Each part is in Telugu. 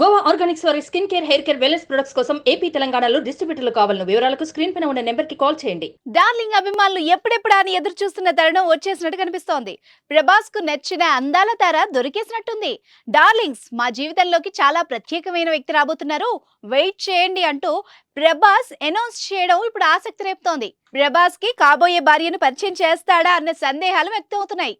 గోవా ఆర్గానిక్స్ వారి skin care hair care wellness products కోసం ఏపీ తెలంగాణలో డిస్ట్రిబ్యూటర్లు కావాలని వివరాలకు స్క్రీన్ పైన ఉన్న నెంబర్కి కాల్ చేయండి. డార్లింగ్ అభిమానులు ఎప్పుడెప్పుడా అని ఎదురు చూస్తున్న తరుణం వచ్చేసినట్టు కనిపిస్తోంది. ప్రభాస్కు నచ్చిన అందాల తార దొరికేసినట్టుంది. డార్లింగ్స్ మా జీవితంలోకి చాలా ప్రత్యేకమైన వ్యక్తి రాబోతున్నారు. వెయిట్ చేయండి అంటూ ప్రభాస్ అనౌన్స్ చేయడం ఇప్పుడు ఆసక్తి రేపుతోంది. ప్రభాస్కి కాబోయే భార్యను పరిచయం చేస్తాడా అన్న సందేహాలు వ్యక్తమవుతున్నాయి.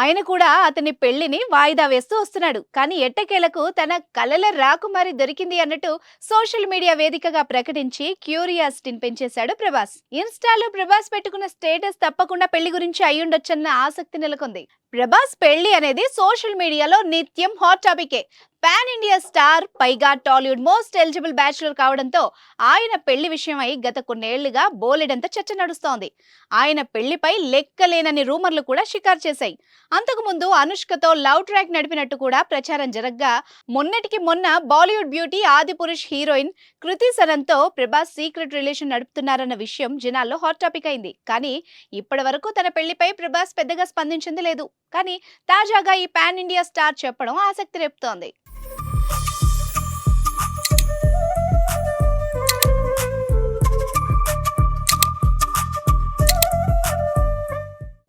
ఆయన కూడా అతని పెళ్ళిని వాయిదా వేస్తూ వస్తున్నాడు. కానీ ఎట్టకేలకు తన కలల రాకుమారి దొరికింది అన్నట్టు సోషల్ మీడియా వేదికగా ప్రకటించి క్యూరియాసిటీని పెంచేశాడు ప్రభాస్. ఇన్స్టాలో ప్రభాస్ పెట్టుకున్న స్టేటస్ తప్పకుండా పెళ్ళి గురించి అయ్యుండొచ్చన్న ఆసక్తి నెలకొంది. ప్రభాస్ పెళ్ళి అనేది సోషల్ మీడియాలో నిత్యం హాట్ టాపికే. పాన్ ఇండియా స్టార్ పైగా టాలీవుడ్ మోస్ట్ ఎలిజిబుల్ బ్యాచులర్ కావడంతో ఆయన పెళ్ళి విషయమై గత కొన్నేళ్ళుగా బోలెడంత చర్చ నడుస్తోంది. ఆయన పెళ్ళిపై లెక్కలేనని రూమర్లు కూడా షికారు చేశాయి. అంతకుముందు అనుష్కతో లవ్ ట్రాక్ నడిపినట్టు కూడా ప్రచారం జరగ్గా మొన్నటికి మొన్న Bollywood beauty Adi Purush heroine Kriti సనన్తో ప్రభాస్ సీక్రెట్ రిలేషన్ నడుపుతున్నారన్న విషయం జనాల్లో హాట్ టాపిక్ అయింది. కానీ ఇప్పటి తన పెళ్ళిపై ప్రభాస్ పెద్దగా స్పందించింది లేదు. కానీ తాజాగా ఈ పాన్ ఇండియా స్టార్ చెప్పడం ఆసక్తి రేపుతోంది.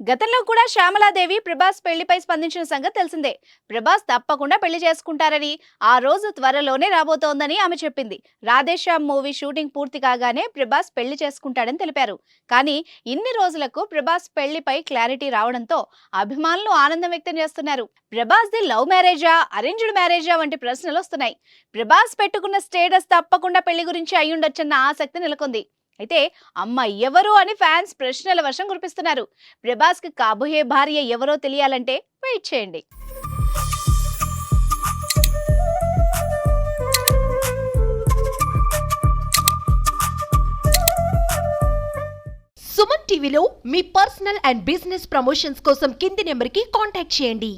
గతంలో కూడా శ్యామలాదేవి ప్రభాస్ పెళ్ళిపై స్పందించిన సంగతి తెలిసిందే. ప్రభాస్ తప్పకుండా పెళ్ళి చేసుకుంటారని ఆ రోజు త్వరలోనే రాబోతోందని ఆమె చెప్పింది. రాధేశ్యామ్ మూవీ షూటింగ్ పూర్తి కాగానే ప్రభాస్ పెళ్ళి చేసుకుంటాడని తెలిపారు. కానీ ఇన్ని రోజులకు ప్రభాస్ పెళ్ళిపై క్లారిటీ రావడంతో అభిమానులు ఆనందం వ్యక్తం చేస్తున్నారు. ప్రభాస్ ది లవ్ మ్యారేజా అరేంజ్డ్ మ్యారేజా వంటి ప్రశ్నలు వస్తున్నాయి. ప్రభాస్ పెట్టుకున్న స్టేటస్ తప్పకుండా పెళ్ళి గురించి అయ్యుండొచ్చన్న ఆసక్తి నెలకొంది. అయితే అమ్మ ఎవరు అని ఫ్యాన్స్ ప్రశ్నల వర్షం కురిపిస్తున్నారు. ప్రభాస్కి కాబోయే భార్య ఎవరో తెలియాలంటే వెయిట్ చేయండి. సుమన్ టీవీలో మీ పర్సనల్ అండ్ బిజినెస్ ప్రమోషన్స్ కోసం కింది నెంబర్కి కాంటాక్ట్ చేయండి.